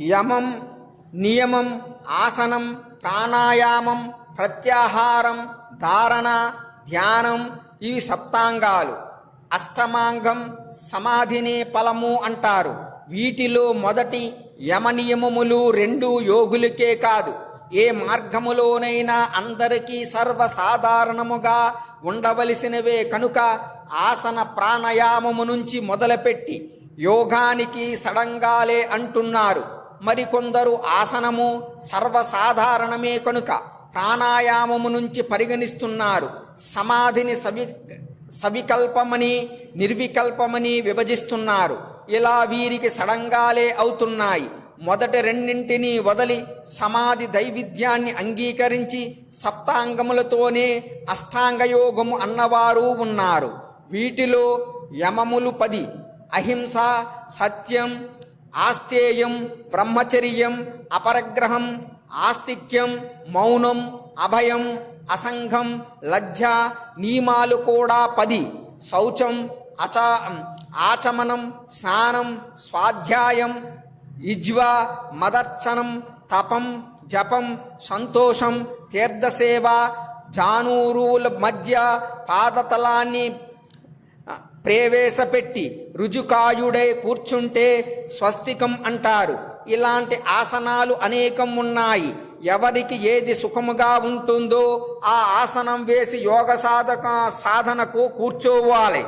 యమం నియమం ఆసనం ప్రాణాయామం ప్రత్యాహారం ధారణ ధ్యానం ఇవి సప్తాంగాలు. అష్టమాంగం సమాధిని ఫలము అంటారు. వీటిలో మొదటి యమనియమములు రెండు యోగులకే కాదు. ఏ మార్గములోనైనా అందరికీ సర్వసాధారణముగా ఉండవలసినవే కనుక ఆసన ప్రాణాయామము నుంచి మొదలుపెట్టి యోగానికి సడంగాలే అంటున్నారు. మరికొందరు ఆసనము సర్వసాధారణమే కనుక ప్రాణాయామము నుంచి పరిగణిస్తున్నారు. సమాధిని సవి సవికల్పమని నిర్వికల్పమని విభజిస్తున్నారు. ఇలా వీరికి సడంగాలే అవుతున్నాయి. మొదటి రెండింటినీ వదలి సమాధి దైవిధ్యాన్ని అంగీకరించి సప్తాంగములతోనే అష్టాంగయోగము అన్నవారు ఉన్నారు. వీటిలో యమములు పది అహింస సత్యం ఆస్తేయం బ్రహ్మచర్యం అపరగ్రహం ఆస్తిక్యం మౌనం అభయం అసంఘం లజ్జ నియమాలు కూడా పది. శౌచం అచా ఆచమనం స్నానం స్వాధ్యాయం ఇజ్వ మదర్చనం తపం జపం సంతోషం తీర్థసేవ జానూరుల మధ్య పాదతలాన్ని ప్రవేశపెట్టి రుజుకాయుడై కూర్చుంటే స్వస్తికం అంటారు. ఇలాంటి ఆసనాలు అనేకం ఉన్నాయి. ఎవరికి ఏది సుఖముగా ఉంటుందో ఆ ఆసనం వేసి యోగ సాధక సాధనకు కూర్చోవాలి.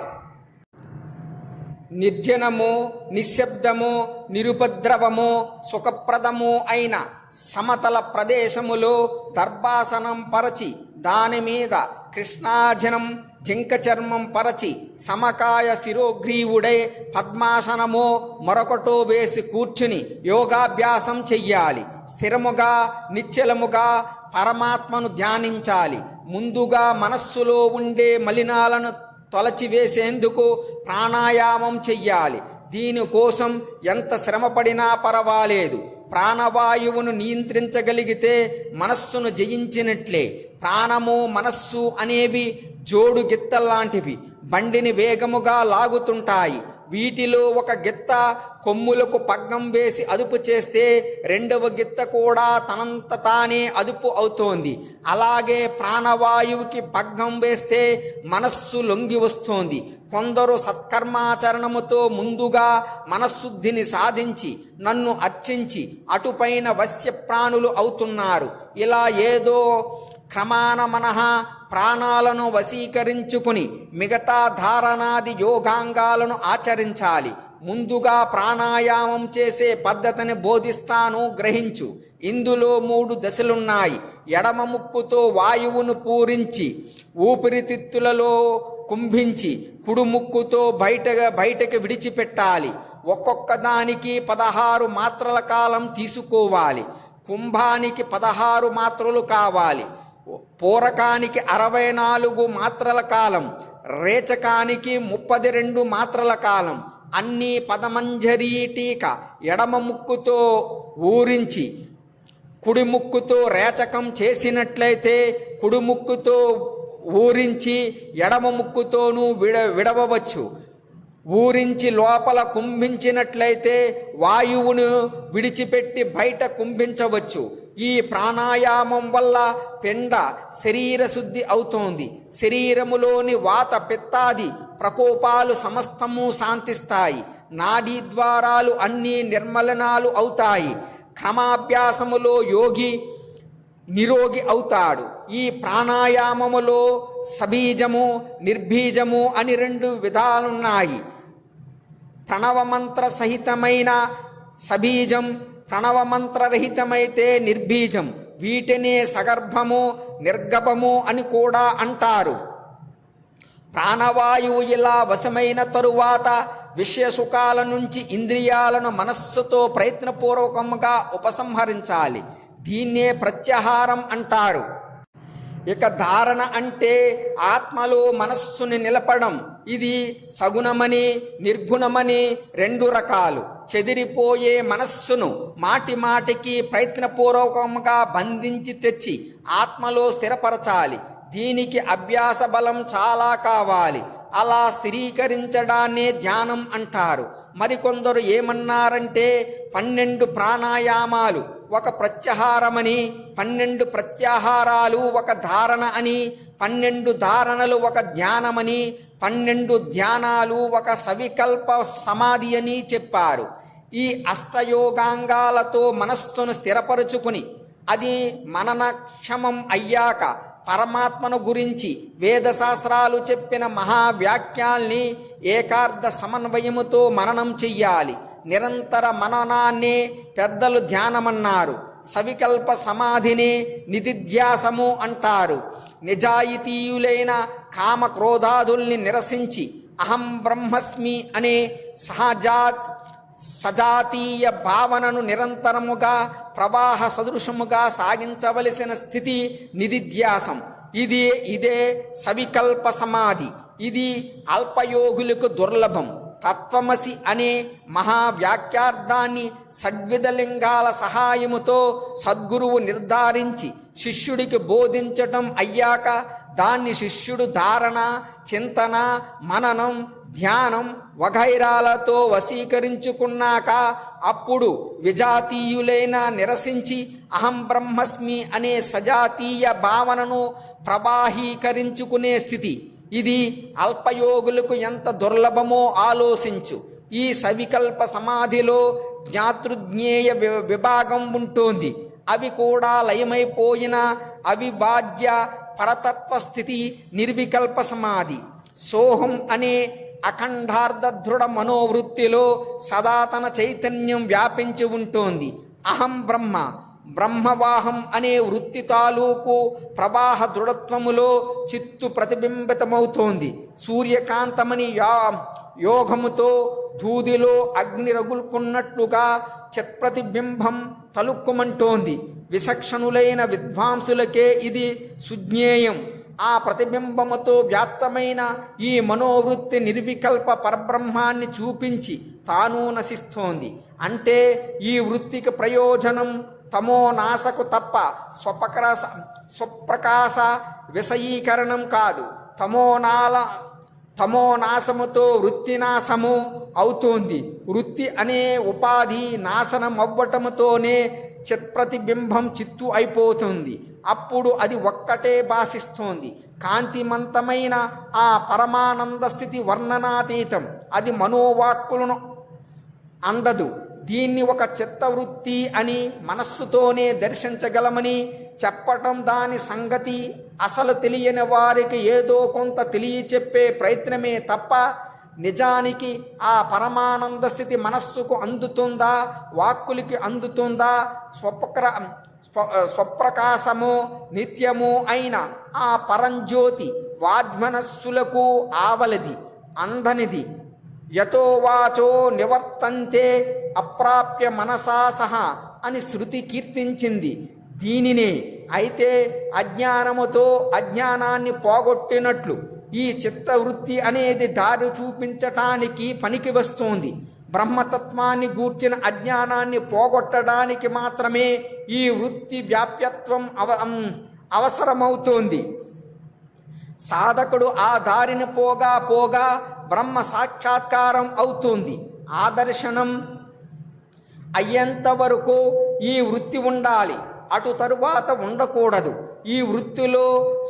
నిర్జనము నిశ్శబ్దము నిరుపద్రవము సుఖప్రదము అయిన సమతల ప్రదేశములో దర్భాసనం పరచి దాని మీద కృష్ణాజనం జింక చర్మం పరచి సమకాయ శిరోగ్రీవుడై పద్మాసనమో మరొకటో వేసి కూర్చుని యోగాభ్యాసం చెయ్యాలి. స్థిరముగా నిశ్చలముగా పరమాత్మను ధ్యానించాలి. ముందుగా మనస్సులో ఉండే మలినాలను తొలచివేసేందుకు ప్రాణాయామం చెయ్యాలి. దీనికోసం ఎంత శ్రమపడినా పర్వాలేదు. ప్రాణవాయువును నియంత్రించగలిగితే మనస్సును జయించినట్లే. ప్రాణము మనస్సు అనేవి జోడు గిత్తల్లాంటివి. బండిని వేగముగా లాగుతుంటాయి. వీటిలో ఒక గిత్త కొమ్ములకు పగ్గం వేసి అదుపు చేస్తే రెండవ గిత్త కూడా తనంత తానే అదుపు అవుతోంది. అలాగే ప్రాణవాయువుకి పగ్గం వేస్తే మనస్సు లొంగి వస్తోంది. కొందరు సత్కర్మాచరణముతో ముందుగా మనశుద్ధిని సాధించి నన్ను అర్చించి అటుపైన వశ్య ప్రాణులు అవుతున్నారు. ఇలా ఏదో క్రమాన మనహ ప్రాణాలను వశీకరించుకుని మిగతా ధారణాది యోగాంగాలను ఆచరించాలి. ముందుగా ప్రాణాయామం చేసే పద్ధతిని బోధిస్తాను గ్రహించు. ఇందులో మూడు దశలున్నాయి. ఎడమ ముక్కుతో వాయువును పూరించి ఊపిరితిత్తులలో కుంభించి కుడుముక్కుతో బయటగా బయటకు విడిచిపెట్టాలి. ఒక్కొక్క దానికి పదహారు మాత్రల కాలం తీసుకోవాలి. కుంభానికి పదహారు మాత్రలు కావాలి. పూరకానికి అరవై నాలుగు మాత్రల కాలం రేచకానికి ముప్పది రెండు మాత్రల కాలం. అన్ని పదమంజరీ టీక ఎడమ ముక్కుతో ఊరించి కుడి ముక్కుతో రేచకం చేసినట్లయితే కుడి ముక్కుతో ఊరించి ఎడమ ముక్కుతోనూ విడ విడవవచ్చు. ఊరించి లోపల కుంభించినట్లయితే వాయువును విడిచిపెట్టి బయట కుంభించవచ్చు. ఈ ప్రాణాయామం వల్ల పెండ శరీర శుద్ధి అవుతోంది. శరీరములోని వాత పిత్తాది ప్రకోపాలు సమస్తము శాంతిస్తాయి. నాడీ ద్వారాలు అన్నీ నిర్మలనాలు అవుతాయి. క్రమాభ్యాసములో యోగి నిరోగి అవుతాడు. ఈ ప్రాణాయామములో సబీజము నిర్బీజము అని రెండు విధాలున్నాయి. ప్రణవమంత్ర సహితమైన సబీజం ప్రణవమంత్రరహితమైతే నిర్బీజం. వీటినే సగర్భము నిర్గభము అని కూడా అంటారు. ప్రాణవాయువు ఇలా వశమైన తరువాత విషయసుఖాల నుంచి ఇంద్రియాలను మనస్సుతో ప్రయత్నపూర్వకంగా ఉపసంహరించాలి. దీన్నే ప్రత్యాహారం అంటారు. ఇక ధారణ అంటే ఆత్మలో మనస్సుని నిలపడం. ఇది సగుణమని నిర్గుణమని రెండు రకాలు. చెదిరిపోయే మనస్సును మాటి మాటికి ప్రయత్నపూర్వకంగా బంధించి తెచ్చి ఆత్మలో స్థిరపరచాలి. దీనికి అభ్యాస బలం చాలా కావాలి. అలా స్థిరీకరించడాన్నే ధ్యానం అంటారు. మరికొందరు ఏమన్నారంటే పన్నెండు ప్రాణాయామాలు ఒక ప్రత్యాహారమని పన్నెండు ప్రత్యాహారాలు ఒక ధారణ అని పన్నెండు ధారణలు ఒక ధ్యానమని పన్నెండు ధ్యానాలు ఒక సవికల్ప సమాధి అని చెప్పారు. ఈ అష్టయోగాంగాలతో మనస్సును స్థిరపరుచుకుని అది మననక్షమం అయ్యాక పరమాత్మను గురించి వేదశాస్త్రాలు చెప్పిన మహావ్యాఖ్యాల్ని ఏకార్థ సమన్వయముతో మననం చెయ్యాలి. నిరంతర మననాన్నే పెద్దలు ధ్యానమన్నారు. సవికల్ప సమాధిని నిధిధ్యాసము అంటారు. నిజాయితీయులైన కామ క్రోధాదుల్ని నిరసించి అహం బ్రహ్మస్మి అనే సహజాత్ సజాతీయ భావనను నిరంతరముగా ప్రవాహ సదృశముగా సాగించవలసిన స్థితి నిధిధ్యాసం. ఇది ఇదే సవికల్ప సమాధి. ఇది అల్పయోగులకు దుర్లభం. తత్వమసి అనే మహావ్యాఖ్యార్థాన్ని సద్విధలింగాల సహాయముతో సద్గురువు నిర్ధారించి శిష్యుడికి బోధించటం అయ్యాక దాన్ని శిష్యుడు ధారణ చింతన మననం ధ్యానం వగైరాలతో వశీకరించుకున్నాక అప్పుడు విజాతీయులైన నిరసించి అహం బ్రహ్మస్మి అనే సజాతీయ భావనను ప్రవాహీకరించుకునే స్థితి. ఇది అల్పయోగులకు ఎంత దుర్లభమో ఆలోచించు. ఈ సవికల్ప సమాధిలో జ్ఞాతృజ్ఞేయ వి- విభాగం ఉంటుంది. అవి కూడా లయమైపోయిన అవిభాజ్య పరతత్వ స్థితి నిర్వికల్ప సమాధి. సోహం అనే అఖండార్ధ దృఢ మనోవృత్తిలో సదాతన చైతన్యం వ్యాపించి ఉంటోంది. అహం బ్రహ్మ. బ్రహ్మవాహం అనే వృత్తి తాలూకు ప్రవాహ దృఢత్వములో చిత్తు ప్రతిబింబితమవుతోంది. సూర్యకాంతమని యా యోగముతో దూదిలో అగ్ని రగులుకున్నట్లుగా చిత్ప్రతిబింబం తలుక్కుమంటోంది. విసక్షణులైన విద్వాంసులకే ఇది సుజ్ఞేయం. ఆ ప్రతిబింబముతో వ్యాప్తమైన ఈ మనోవృత్తి నిర్వికల్ప పరబ్రహ్మాన్ని చూపించి తాను నశిస్తోంది. అంటే ఈ వృత్తికి ప్రయోజనం తమో నాశకు తప్ప స్వప్రకాశ స్వప్రకాశ విషయీకరణం కాదు. తమోనాల తమో నాశముతో వృత్తి నాశము అవుతోంది. వృత్తి అనే ఉపాధి నాశనం అవ్వటముతోనే చిత్ప్రతిబింబం చిత్తు అయిపోతుంది. అప్పుడు అది ఒక్కటే భాషిస్తోంది. కాంతిమంతమైన ఆ పరమానంద స్థితి వర్ణనాతీతం. అది మనోవాక్కులను అందదు. దీన్ని ఒక చిత్తవృత్తి అని మనస్సుతోనే దర్శించగలమని చెప్పటం దాని సంగతి అసలు తెలియని వారికి ఏదో కొంత తెలియచెప్పే ప్రయత్నమే తప్ప నిజానికి ఆ పరమానంద స్థితి మనస్సుకు అందుతుందా వాక్కులకి అందుతుందా స్వప్ర స్వప్రకాశము నిత్యము అయిన ఆ పరంజ్యోతి వాగ్మనస్సులకు ఆవలది అంధనిది యతోవాచో నివర్తంతే అప్రాప్య మనసా సహా అని శృతి కీర్తించింది. దీనినే అయితే అజ్ఞానముతో అజ్ఞానాన్ని పోగొట్టినట్లు ఈ చిత్తవృత్తి అనేది దారి చూపించటానికి పనికి వస్తోంది. బ్రహ్మతత్వాన్ని గూర్చిన అజ్ఞానాన్ని పోగొట్టడానికి మాత్రమే ఈ వృత్తి వ్యాప్యత్వం అవ అవసరమవుతోంది. సాధకుడు ఆ దారిని పోగా పోగా బ్రహ్మ సాక్షాత్కారం అవుతుంది. ఆ దర్శనం అయ్యేంత వరకు ఈ వృత్తి ఉండాలి. అటు తరువాత ఉండకూడదు. ఈ వృత్తిలో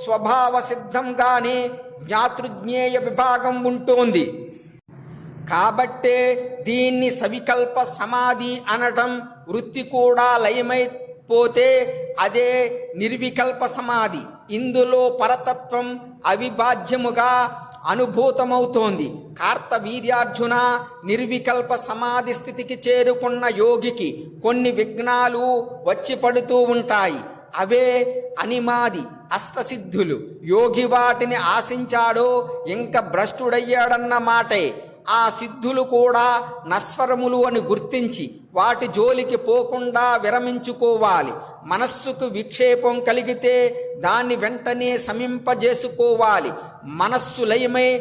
స్వభావ సిద్ధంగానే జ్ఞాతృజ్ఞేయ విభాగం ఉంటుంది. కాబట్టే దీన్ని సవికల్ప సమాధి అనటం వృత్తి కూడా లయమైపోతే అదే నిర్వికల్ప సమాధి. ఇందులో పరతత్వం అవిభాజ్యముగా అనుభూతమవుతోంది. కార్తవీర్యార్జున నిర్వికల్ప సమాధి స్థితికి చేరుకున్న యోగికి కొన్ని విఘ్నాలు వచ్చి పడుతూ ఉంటాయి. అవే అనిమాది అష్టసిద్ధులు యోగి వాటిని ఆశించాడో ఇంకా భ్రష్టుడయ్యాడన్న మాటే. ఆ సిద్ధులు కూడా నస్వరములు అని గుర్తించి వాటి జోలికి పోకుండా విరమించుకోవాలి. మనస్సుకు విక్షేపం కలిగితే దాన్ని వెంటనే సమింపజేసుకోవాలి. మనస్సు లయమై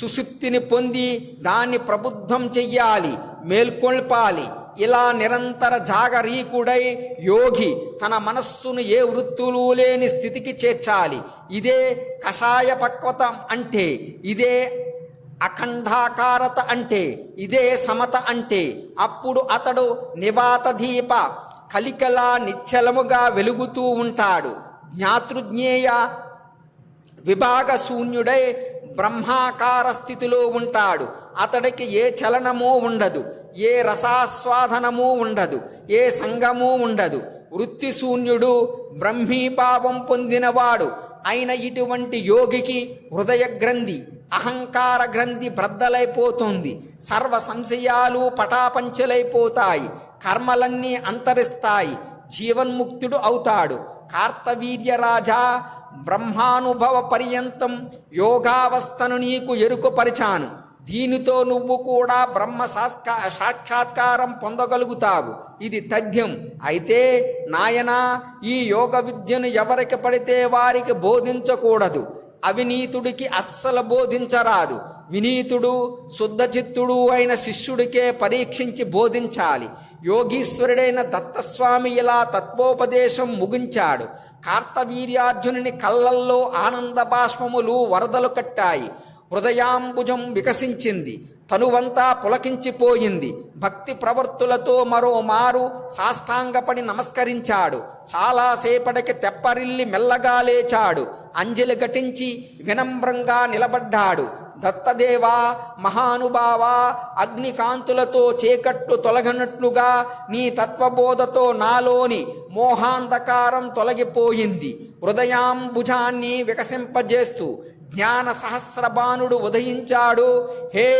సుషుప్తిని పొంది దాన్ని ప్రబుద్ధం చెయ్యాలి మేల్కొల్పాలి. ఇలా నిరంతర జాగరీకుడై యోగి తన మనస్సును ఏ వృత్తులు లేని స్థితికి చేర్చాలి. ఇదే కషాయ పక్వత అంటే ఇదే అఖండాకారత అంటే ఇదే సమత అంటే అప్పుడు అతడు నివాత దీప కలికలా నిశ్చలముగా వెలుగుతూ ఉంటాడు. జ్ఞాతృజ్ఞేయ విభాగశూన్యుడై బ్రహ్మాకార స్థితిలో ఉంటాడు. అతడికి ఏ చలనమూ ఉండదు ఏ రసాస్వాదనము ఉండదు ఏ సంగము ఉండదు. వృత్తి శూన్యుడు బ్రహ్మీభావం పొందినవాడు. అయిన ఇటువంటి యోగికి హృదయ గ్రంథి అహంకార గ్రంథి బ్రద్దలైపోతుంది సర్వ సంశయాలు పటాపంచలైపోతాయి. కర్మలన్నీ అంతరిస్తాయి. జీవన్ముక్తుడు అవుతాడు. కార్తవీర్యరాజా బ్రహ్మానుభవ పర్యంతం యోగావస్థను నీకు ఎరుకుపరిచాను. దీనితో నువ్వు కూడా బ్రహ్మ సాక్షా సాక్షాత్కారం పొందగలుగుతావు. ఇది తథ్యం. అయితే నాయనా ఈ యోగ విద్యను ఎవరికి పడితే వారికి బోధించకూడదు. అవినీతుడికి అస్సలు బోధించరాదు. వినీతుడు శుద్ధచిత్తుడు అయిన శిష్యుడికే పరీక్షించి బోధించాలి. యోగీశ్వరుడైన దత్తస్వామి ఇలా తత్వోపదేశం ముగించాడు. కార్తవీర్యార్జునుని కళ్ళల్లో ఆనంద బాష్పములు వరదలు కట్టాయి. హృదయాంబుజం వికసించింది. తనువంతా పులకించిపోయింది. భక్తి ప్రవర్తులతో మరో మారు సాష్టాంగపడి నమస్కరించాడు. చాలాసేపటికి తెప్పరిల్లి మెల్లగా లేచాడు. అంజలి ఘటించి వినమ్రంగా నిలబడ్డాడు. దత్తదేవా మహానుభావా అగ్నికాంతులతో చీకట్లు తొలగనట్లుగా నీ తత్వబోధతో నాలోని మోహాంధకారం తొలగిపోయింది. హృదయాంబుజాన్ని వికసింపజేస్తూ జ్ఞాన సహస్రబాణుడు ఉదయించాడు. హే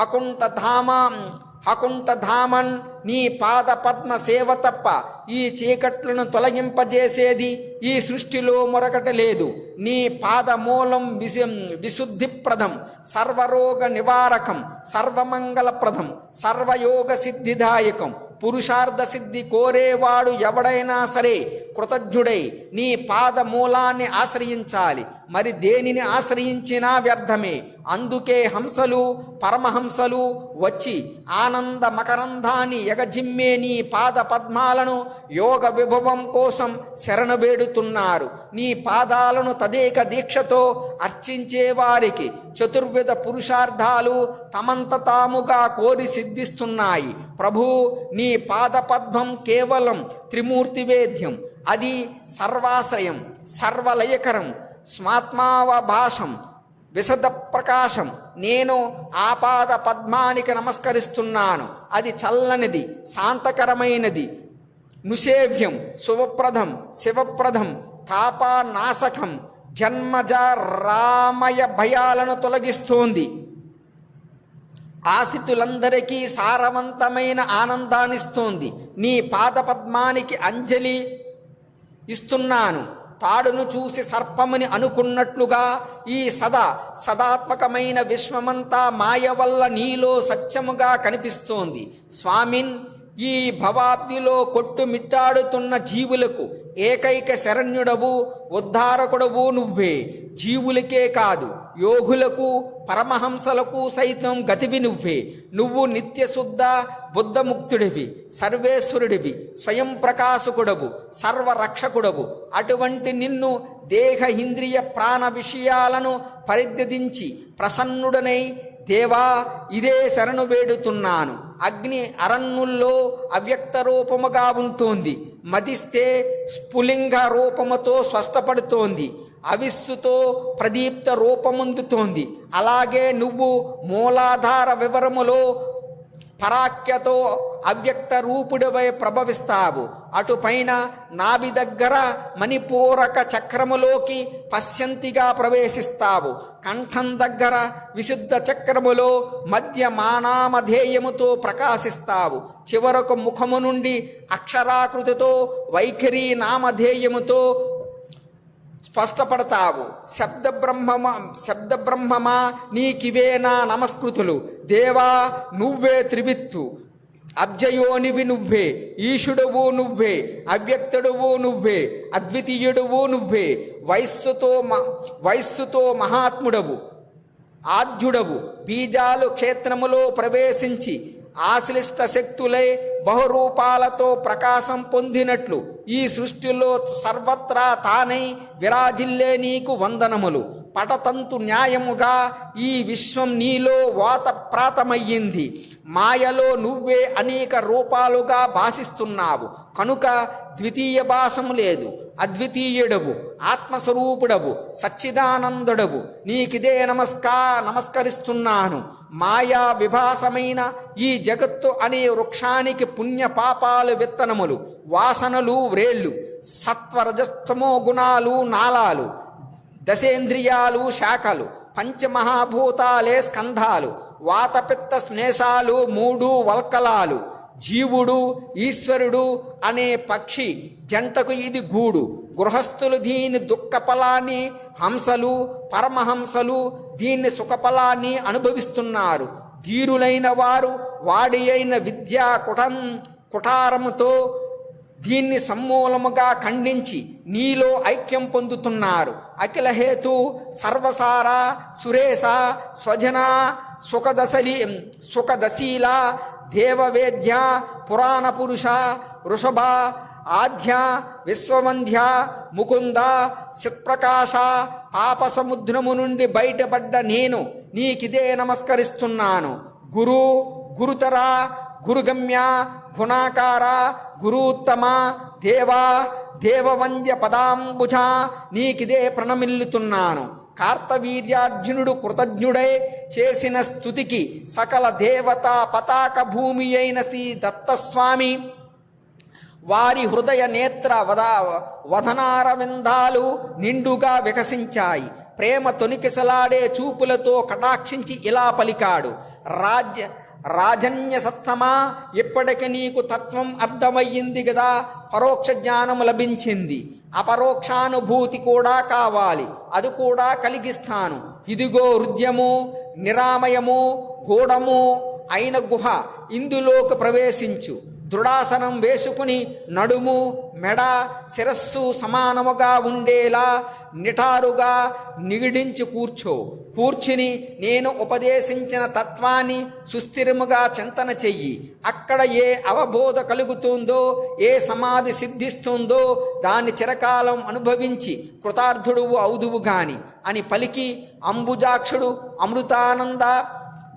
హకుంఠ ధామం హకుంఠధామన్ నీ పాద పద్మ సేవ తప్ప ఈ చీకట్లను తొలగింపజేసేది ఈ సృష్టిలో మరొకటి లేదు. నీ పాదమూలం విశు విశుద్ధిప్రదం సర్వరోగ నివారకం సర్వమంగళప్రదం సర్వయోగ సిద్ధిదాయకం. పురుషార్థ సిద్ధి కోరేవాడు ఎవడైనా సరే కృతజ్ఞుడై నీ పాద మూలాన్ని ఆశ్రయించాలి. మరి దేనిని ఆశ్రయించినా వ్యర్థమే. అందుకే హంసలు పరమహంసలు వచ్చి ఆనంద మకరంధాన్ని ఎగజిమ్మే నీ పాద పద్మాలను యోగ విభవం కోసం శరణబేడుతున్నారు నీ పాదాలను తదేక దీక్షతో అర్చించే వారికి చతుర్విధ పురుషార్థాలు తమంత తాముగా కోరి సిద్ధిస్తున్నాయి. ప్రభు నీ పాదపద్మం కేవలం త్రిమూర్తి వేద్యం. అది సర్వాశ్రయం సర్వలయకరం. స్మాత్మావభాషం విశద ప్రకాశం. నేను ఆపాద పద్మానికి నమస్కరిస్తున్నాను. అది చల్లనిది శాంతకరమైనది. నుసేవ్యం శుభప్రదం శివప్రదం తాపానాశకం జన్మజ రామయ భయాలను తొలగిస్తోంది. ఆశ్రితులందరికీ సారవంతమైన ఆనందాన్నిస్తోంది. నీ పాదపద్మానికి అంజలి ఇస్తున్నాను. తాడును చూసి సర్పముని అనుకున్నట్లుగా ఈ సదా సదాత్మకమైన విశ్వమంతా మాయ వల్ల నీలో సత్యముగా కనిపిస్తోంది. స్వామిన్ ఈ భవాబ్దిలో కొట్టుమిట్టాడుతున్న జీవులకు ఏకైక శరణ్యుడవు ఉద్ధారకుడవు నువ్వే. జీవులకే కాదు యోగులకు పరమహంసలకు సైతం గతివి నువ్వే. నువ్వు నిత్యశుద్ధ బుద్ధముక్తుడివి సర్వేశ్వరుడివి స్వయం ప్రకాశకుడవు సర్వరక్షకుడవు. అటువంటి నిన్ను దేహ ఇంద్రియ ప్రాణ విషయాలను పరిద్యదించి ప్రసన్నుడనై దేవా ఇదే శరణు వేడుతున్నాను. అగ్ని అరణ్యుల్లో అవ్యక్త రూపముగా ఉంటుంది. మదిస్తే స్ఫులింగ రూపముతో స్పష్టపడుతోంది అవిస్సుతో ప్రదీప్త రూపముందుతోంది. అలాగే నువ్వు మూలాధార వివరములో పరాక్యతో అవ్యక్త రూపుడివై ప్రభవిస్తావు. అటుపైన నాభి దగ్గర మణిపూరక చక్రములోకి పశ్యంతిగా ప్రవేశిస్తావు. కంఠం దగ్గర విశుద్ధ చక్రములో మధ్య మానామధేయముతో ప్రకాశిస్తావు. చివరకు ముఖము నుండి అక్షరాకృతితో వైఖరి నామధేయముతో స్పష్టపడతావు. శబ్ద బ్రహ్మమ శబ్ద బ్రహ్మమా నీకివే నా నమస్కృతులు. దేవా నువ్వే త్రివిత్తు. అబ్జయోనివి నువ్వే ఈశుడవు నువ్వే అవ్యక్తుడువు నువ్వే అద్వితీయుడువు నువ్వే వయస్సుతో మ వయస్సుతో మహాత్ముడవు. ఆద్యుడవు. బీజాలు క్షేత్రములో ప్రవేశించి ఆశ్లిష్ట శక్తులై బహురూపాలతో ప్రకాశం పొందినట్లు ఈ సృష్టిలో సర్వత్రా తానై విరాజిల్లే నీకు వందనములు. పటతంతు న్యాయముగా ఈ విశ్వం నీలో వాత ప్రాతమయ్యింది మాయలో నువ్వే అనేక రూపాలుగా భాషిస్తున్నావు కనుక ద్వితీయ భాషం లేదు. అద్వితీయుడవు ఆత్మస్వరూపుడవు సచ్చిదానందుడవు. నీకిదే నమస్కా నమస్కరిస్తున్నాను. మాయా విభాసమైన ఈ జగత్తు అనే వృక్షానికి పుణ్య పాపాలు విత్తనములు వాసనలు వ్రేళ్ళు సత్వరజస్తమో గుణాలు నాళాలు దశేంద్రియాలు శాఖలు పంచమహాభూతాలే స్కంధాలు వాతపిత్త స్నేశాలు మూడు వల్కలాలు జీవుడు ఈశ్వరుడు అనే పక్షి జంటకు ఇది గూడు. గృహస్థులు దీని దుఃఖఫలాన్ని హంసలు పరమహంసలు దీన్ని సుఖఫలాన్ని అనుభవిస్తున్నారు. ధీరులైన వారు వాడి అయిన విద్యా కుటం కుటారముతో దీన్ని సమూలముగా ఖండించి నీలో ఐక్యం పొందుతున్నారు. అఖిలహేతు సర్వసార సురేశ స్వజన సుఖదశలి సుఖదశీల దేవవేద్య పురాణ పురుష వృషభ ఆధ్య విశ్వవంధ్య ముకుంద చిత్ప్రకాశ పాప సముద్రము నుండి బయటపడ్డ నేను నీకిదే నమస్కరిస్తున్నాను. గురు గురుతర గురుగమ్య గుణాకార గురూత్తమ దేవా దేవవంద్య పదాంబుజ నీకిదే ప్రణమిల్లుతున్నాను. కార్తవీర్యార్జునుడు కృతజ్ఞుడై చేసిన స్థుతికి సకల దేవతా పతాక భూమి అయిన శ్రీ దత్తస్వామి వారి హృదయ నేత్ర వద వదనారవిందాలు నిండుగా వికసించాయి. ప్రేమ తొనికిసలాడే చూపులతో కటాక్షించి ఇలా పలికాడు. రాజ్య రాజన్య సత్తమా? ఇప్పటికి నీకు తత్వం అర్థమయ్యింది కదా పరోక్ష జ్ఞానం లభించింది. అపరోక్షానుభూతి కూడా కావాలి. అది కూడా కలిగిస్తాను. ఇదిగో హృదయము నిరామయము గూఢము అయిన గుహ. ఇందులోకి ప్రవేశించు. దృఢాసనం వేసుకుని నడుము మెడ శిరస్సు సమానముగా ఉండేలా నిటారుగా నిగిడించి కూర్చో. కూర్చుని నేను ఉపదేశించిన తత్వాన్ని సుస్థిరముగా చింతన చెయ్యి. అక్కడ ఏ అవబోధ కలుగుతుందో ఏ సమాధి సిద్ధిస్తుందో దాన్ని చిరకాలం అనుభవించి కృతార్థుడువు అవుదువు గాని అని పలికి అంబుజాక్షుడు అమృతానంద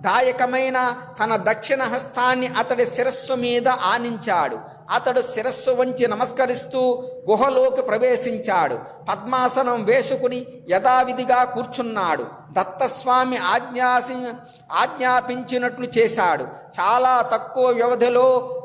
దాయకమైన తన దక్షిణ హస్తాన్ని అతడి శిరస్సు మీద ఆనించాడు. అతడు శిరస్సు వంచి నమస్కరిస్తూ గుహలోకి ప్రవేశించాడు. పద్మాసనం వేసుకుని యథావిధిగా కూర్చున్నాడు. దత్తస్వామి ఆజ్ఞాసి ఆజ్ఞాపించినట్లు చేశాడు. చాలా తక్కువ వ్యవధిలో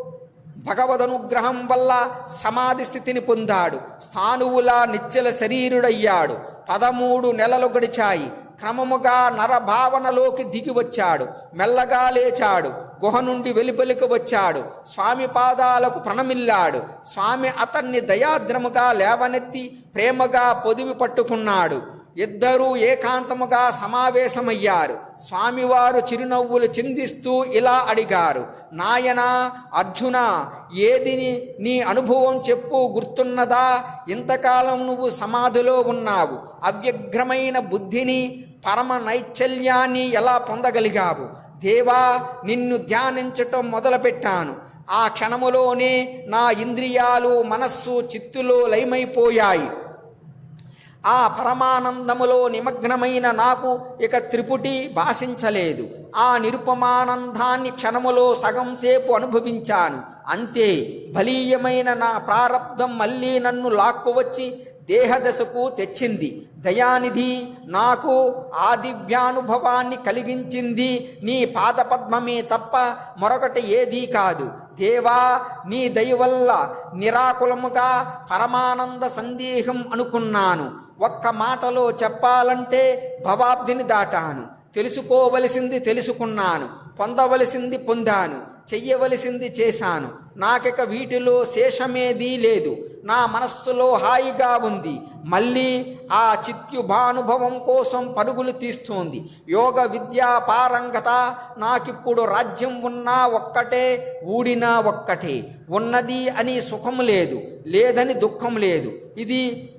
భగవదనుగ్రహం వల్ల సమాధి స్థితిని పొందాడు. స్థానువులా నిచ్చల శరీరుడయ్యాడు. పదమూడు నెలలు గడిచాయి. క్రమముగా నరభావనలోకి దిగి వచ్చాడు. మెల్లగా లేచాడు. గుహ నుండి వెలుపలికి వచ్చాడు. స్వామి పాదాలకు ప్రణమిల్లాడు. స్వామి అతన్ని దయాద్రముగా లేవనెత్తి ప్రేమగా పొదివి పట్టుకున్నాడు. ఇద్దరూ ఏకాంతముగా సమావేశమయ్యారు. స్వామివారు చిరునవ్వులు చిందిస్తూ ఇలా అడిగారు నాయనా అర్జున ఏది నీ- నీ అనుభవం చెప్పు గుర్తున్నదా? ఇంతకాలం నువ్వు సమాధిలో ఉన్నావు. అవ్యగ్రమైన బుద్ధిని పరమ నైచల్యాన్ని ఎలా పొందగలిగావు? దేవా నిన్ను ధ్యానించటం మొదలుపెట్టాను. ఆ క్షణములోనే నా ఇంద్రియాలు మనస్సు చిత్తులో లయమైపోయాయి. ఆ పరమానందములో నిమగ్నమైన నాకు ఇక త్రిపుటి భాషించలేదు. ఆ నిరుపమానందాన్ని క్షణములో సగం సేపు అనుభవించాను. అంతే బలీయమైన నా ప్రారంధం మళ్ళీ నన్ను లాక్కువచ్చి దేహదశకు తెచ్చింది. దయానిధి నాకు ఆ దివ్యానుభవాన్ని కలిగించింది నీ పాదపద్మమే తప్ప మరొకటి ఏదీ కాదు. దేవా నీ దయ వల్ల నిరాకులముగా పరమానంద సందేహం అనుకున్నాను. ఒక్క మాటలో చెప్పాలంటే భవాబ్దిని దాటాను. తెలుసుకోవలసింది తెలుసుకున్నాను. పొందవలసింది పొందాను. చెయ్యవలసింది చేశాను. నాకిక వీటిలో శేషమేదీ లేదు. నా మనస్సులో హాయిగా ఉంది. మళ్ళీ ఆ చిత్యుభానుభవం కోసం పరుగులు తీస్తోంది. యోగ విద్యా పారంగత నాకిప్పుడు రాజ్యం ఉన్నా ఒక్కటే ఊడినా ఒక్కటే. ఉన్నది అని సుఖం లేదు లేదని దుఃఖం లేదు. ఇది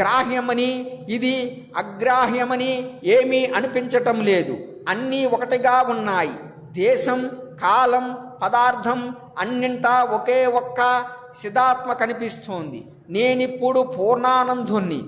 గ్రాహ్యమని ఇది అగ్రాహ్యమని ఏమీ అనిపించటం లేదు. అన్నీ ఒకటిగా ఉన్నాయి. దేశం కాలం పదార్థం అన్నింటా ఒకే ఒక్క సిద్ధాత్మ కనిపిస్తోంది. నేనిప్పుడు పూర్ణానందుణ్ణి.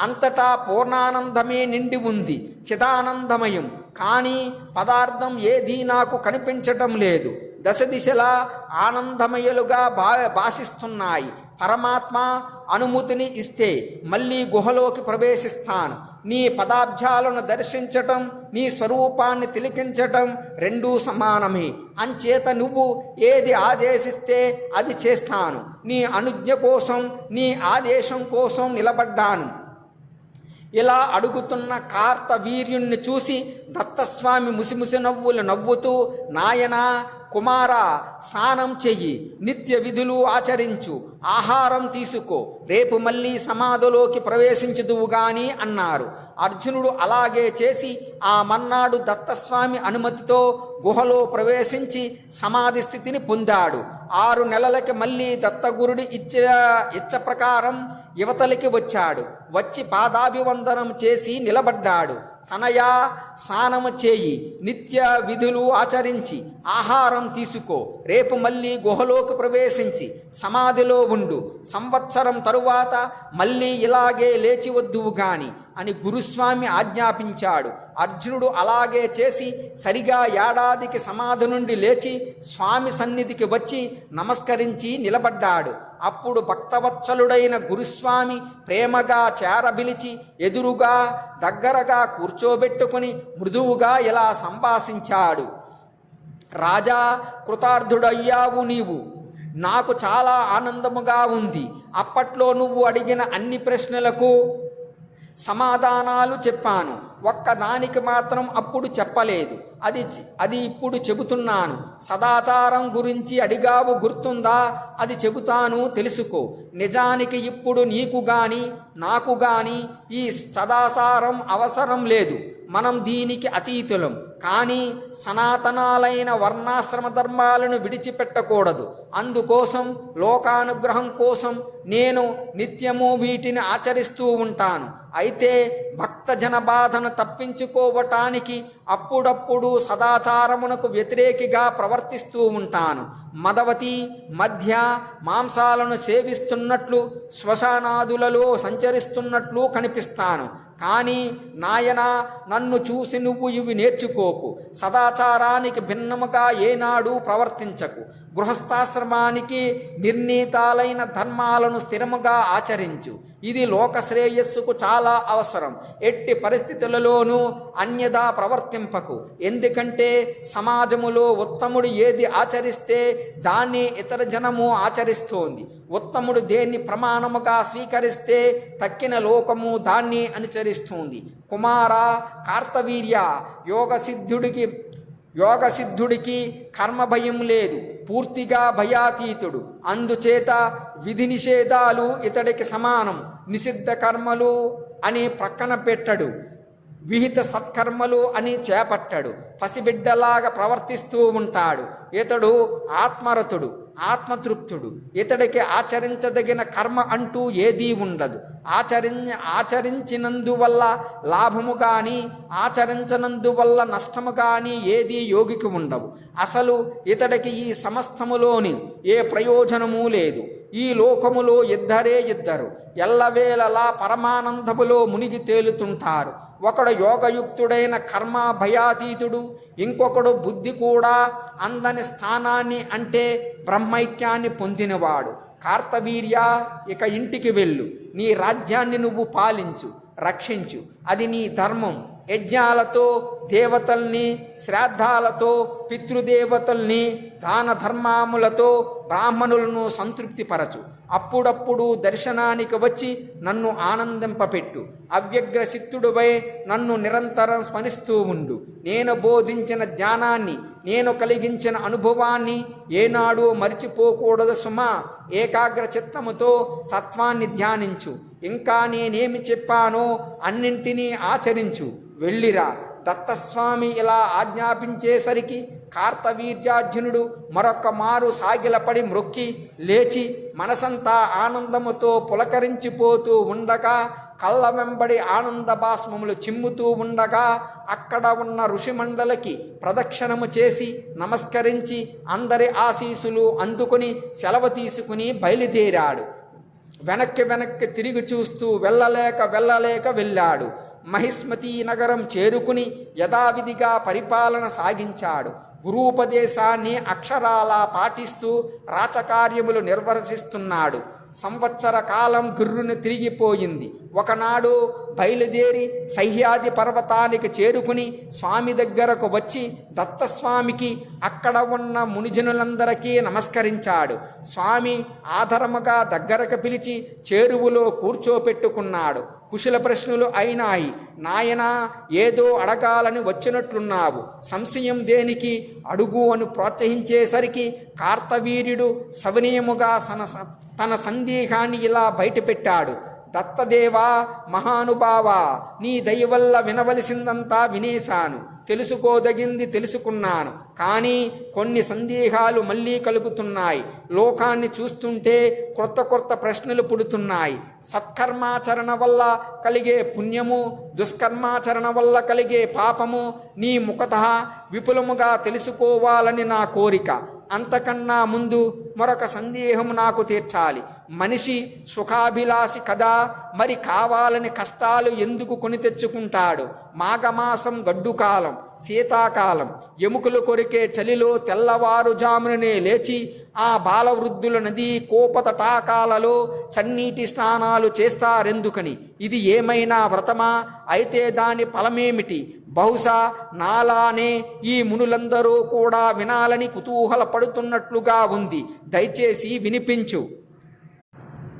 అంతటా పూర్ణానందమే నిండి ఉంది. చిదానందమయం. కానీ పదార్థం ఏదీ నాకు కనిపించటం లేదు. దశ దిశలా ఆనందమయలుగా భా భాషిస్తున్నాయి పరమాత్మ అనుమతిని ఇస్తే మళ్ళీ గుహలోకి ప్రవేశిస్తాను. నీ పదాబ్జాలను దర్శించటం నీ స్వరూపాన్ని తిలికించటం రెండూ సమానమే. అంచేత నువ్వు ఏది ఆదేశిస్తే అది చేస్తాను. నీ అనుజ్ఞ కోసం నీ ఆదేశం కోసం నిలబడ్డాను. ఇలా అడుగుతున్న కార్త వీర్యుణ్ణి చూసి దత్తస్వామి ముసిముసి నవ్వులు నవ్వుతూ నాయనా కుమార స్నానం చెయ్యి నిత్య విధులు ఆచరించు ఆహారం తీసుకో రేపు మళ్ళీ సమాధిలోకి ప్రవేశించుదువు గాని అన్నారు. అర్జునుడు అలాగే చేసి ఆ మన్నాడు దత్తస్వామి అనుమతితో గుహలో ప్రవేశించి సమాధి స్థితిని పొందాడు. ఆరు నెలలకి మళ్ళీ దత్తగురుడి ఇచ్చ ఇచ్చ ప్రకారం యువతలికి వచ్చాడు. వచ్చి పాదాభివందనం చేసి నిలబడ్డాడు. తనయా స్నానము చేయి నిత్య విధులు ఆచరించి ఆహారం తీసుకో. రేపు మళ్ళీ గుహలోకి ప్రవేశించి సమాధిలో ఉండు. సంవత్సరం తరువాత మళ్ళీ ఇలాగే లేచి వద్దువు గాని అని గురుస్వామి ఆజ్ఞాపించాడు. అర్జునుడు అలాగే చేసి సరిగా ఏడాదికి సమాధి నుండి లేచి స్వామి సన్నిధికి వచ్చి నమస్కరించి నిలబడ్డాడు. అప్పుడు భక్తవత్సలుడైన గురుస్వామి ప్రేమగా చేరబిలిచి ఎదురుగా దగ్గరగా కూర్చోబెట్టుకుని మృదువుగా ఇలా సంభాషించాడు. రాజా కృతార్థుడయ్యావు నీవు. నాకు చాలా ఆనందముగా ఉంది. అప్పట్లో నువ్వు అడిగిన అన్ని ప్రశ్నలకు సమాధానాలు చెప్పాను. ఒక్కదానికి మాత్రం అప్పుడు చెప్పలేదు. అది అది ఇప్పుడు చెబుతున్నాను. సదాచారం గురించి అడిగావు గుర్తుందా? అది చెబుతాను తెలుసుకో. నిజానికి ఇప్పుడు నీకు గాని నాకు గాని ఈ సదాచారం అవసరం లేదు. మనం దీనికి అతీతులం. కానీ సనాతనాలైన వర్ణాశ్రమ ధర్మాలను విడిచిపెట్టకూడదు. అందుకోసం లోకానుగ్రహం కోసం నేను నిత్యము వీటిని ఆచరిస్తూ ఉంటాను. అయితే భక్తజన బాధను తప్పించుకోవటానికి అప్పుడప్పుడు సదాచారమునకు వ్యతిరేకిగా ప్రవర్తిస్తూ ఉంటాను. మదవతి మధ్య మాంసాలను సేవిస్తున్నట్లు శ్మశానాదులలో సంచరిస్తున్నట్లు కనిపిస్తాను. కానీ నాయన నన్ను చూసి నువ్వు ఇవి నేర్చుకోకు. సదాచారానికి భిన్నముగా ఏనాడు ప్రవర్తించకు. గృహస్థాశ్రమానికి నిర్ణీతాలైన ధర్మాలను స్థిరముగా ఆచరించు. ఇది లోక శ్రేయస్సుకు చాలా అవసరం. ఎట్టి పరిస్థితులలోనూ అన్యదా ప్రవర్తింపకు. ఎందుకంటే సమాజములో ఉత్తముడు ఏది ఆచరిస్తే దాన్ని ఇతర జనము ఆచరిస్తోంది. ఉత్తముడు దేన్ని ప్రమాణముగా స్వీకరిస్తే తక్కిన లోకము దాన్ని అనుచరిస్తుంది. కుమార కార్తవీర్య యోగ సిద్ధుడికి యోగ సిద్ధుడికి కర్మ భయం లేదు. పూర్తిగా భయాతీతుడు. అందుచేత విధి నిషేధాలు ఇతడికి సమానం. నిషిద్ధ కర్మలు అని ప్రక్కన పెట్టడు. విహిత సత్కర్మలు అని చేపట్టాడు. పసిబిడ్డలాగా ప్రవర్తిస్తూ ఉంటాడు. ఇతడు ఆత్మరతుడు ఆత్మతృప్తుడు. ఇతడికి ఆచరించదగిన కర్మ అంటూ ఏదీ ఉండదు. ఆచరి ఆచరించినందువల్ల లాభము కానీ ఆచరించనందువల్ల నష్టము కానీ ఏదీ యోగికి ఉండవు. అసలు ఇతడికి ఈ సమస్తములోని ఏ ప్రయోజనము లేదు. ఈ లోకములో ఇద్దరే ఇద్దరు. ఎల్లవేళలా పరమానందములో మునిగి తేలుతుంటారు. ఒకడు యోగయుక్తుడైన కర్మ భయాతీతుడు ఇంకొకడు బుద్ధి కూడా అందని స్థానాన్ని అంటే బ్రహ్మైక్యాన్ని పొందినవాడు. కార్తవీర్య ఇక ఇంటికి వెళ్ళు. నీ రాజ్యాన్ని నువ్వు పాలించు రక్షించు. అది నీ ధర్మం. యజ్ఞాలతో దేవతల్ని శ్రాద్ధాలతో పితృదేవతల్ని దాన ధర్మాములతో బ్రాహ్మణులను సంతృప్తిపరచు. అప్పుడప్పుడు దర్శనానికి వచ్చి నన్ను ఆనందింపపెట్టు. అవ్యగ్రచిత్తుడువై నన్ను నిరంతరం స్మరిస్తూ ఉండు. నేను బోధించిన జ్ఞానాన్ని నేను కలిగించిన అనుభవాన్ని ఏనాడు మరిచిపోకూడదు సుమా. ఏకాగ్ర చిత్తముతో తత్వాన్ని ధ్యానించు. ఇంకా నేనేమి చెప్పానో అన్నింటినీ ఆచరించు. వెళ్ళిరా. దత్తస్వామి ఇలా ఆజ్ఞాపించేసరికి కార్తవీర్యార్జునుడు మరొక మారు సాగిలపడి మ్రొక్కి లేచి మనసంతా ఆనందముతో పులకరించిపోతూ ఉండగా కళ్ళ వెంబడి ఆనంద భాస్మములు చిమ్ముతూ ఉండగా అక్కడ ఉన్న ఋషిమండలకి ప్రదక్షిణము చేసి నమస్కరించి అందరి ఆశీసులు అందుకొని సెలవు తీసుకుని బయలుదేరాడు. వెనక్కి వెనక్కి తిరిగి చూస్తూ వెళ్ళలేక వెళ్ళలేక వెళ్ళాడు. మహిస్మతి నగరం చేరుకుని యథావిధిగా పరిపాలన సాగించాడు. గురూపదేశాన్ని అక్షరాలా పాటిస్తూ రాచకార్యములు నిర్వర్తిస్తున్నాడు. సంవత్సర కాలం గుర్రును తిరిగిపోయింది. ఒకనాడు బయలుదేరి సహ్యాది పర్వతానికి చేరుకుని స్వామి దగ్గరకు వచ్చి దత్తస్వామికి అక్కడ ఉన్న మునిజనులందరికీ నమస్కరించాడు. స్వామి ఆధరముగా దగ్గరకు పిలిచి చేరువులో కూర్చోపెట్టుకున్నాడు. కుశల ప్రశ్నలు అయినాయి. నాయనా ఏదో అడగాలని వచ్చినట్లున్నావు. సంశయం దేనికి? అడుగు అని ప్రోత్సహించేసరికి కార్తవీర్యుడు సవనీయముగా సన తన సందేహాన్ని ఇలా బయటపెట్టాడు. దత్తదేవా మహానుభావా నీ దయ వల్ల వినవలసిందంతా వినేశాను. తెలుసుకోదగింది తెలుసుకున్నాను. కానీ కొన్ని సందేహాలు మళ్ళీ కలుగుతున్నాయి. లోకాన్ని చూస్తుంటే కొత్త కొత్త ప్రశ్నలు పుడుతున్నాయి. సత్కర్మాచరణ వల్ల కలిగే పుణ్యము దుష్కర్మాచరణ వల్ల కలిగే పాపము నీ ముఖత విపులముగా తెలుసుకోవాలని నా కోరిక. అంతకన్నా ముందు మరొక సందేహం నాకు తీర్చాలి. మనిషి సుఖాభిలాషి కదా? మరి కావాలని కష్టాలు ఎందుకు కొని తెచ్చుకుంటాడు? మాఘమాసం గడ్డుకాలం శీతాకాలం. ఎముకలు కొరికే చలిలో తెల్లవారుజాముననే లేచి ఆ బాలవృద్ధుల నదీ కోపతటాకాలలో చన్నీటి స్నానాలు చేస్తారెందుకని? ఇది ఏమైనా వ్రతమా? అయితే దాని ఫలమేమిటి? బహుశా నాలానే ఈ మునులందరూ కూడా వినాలని కుతూహల పడుతున్నట్లుగా ఉంది. దయచేసి వినిపించు.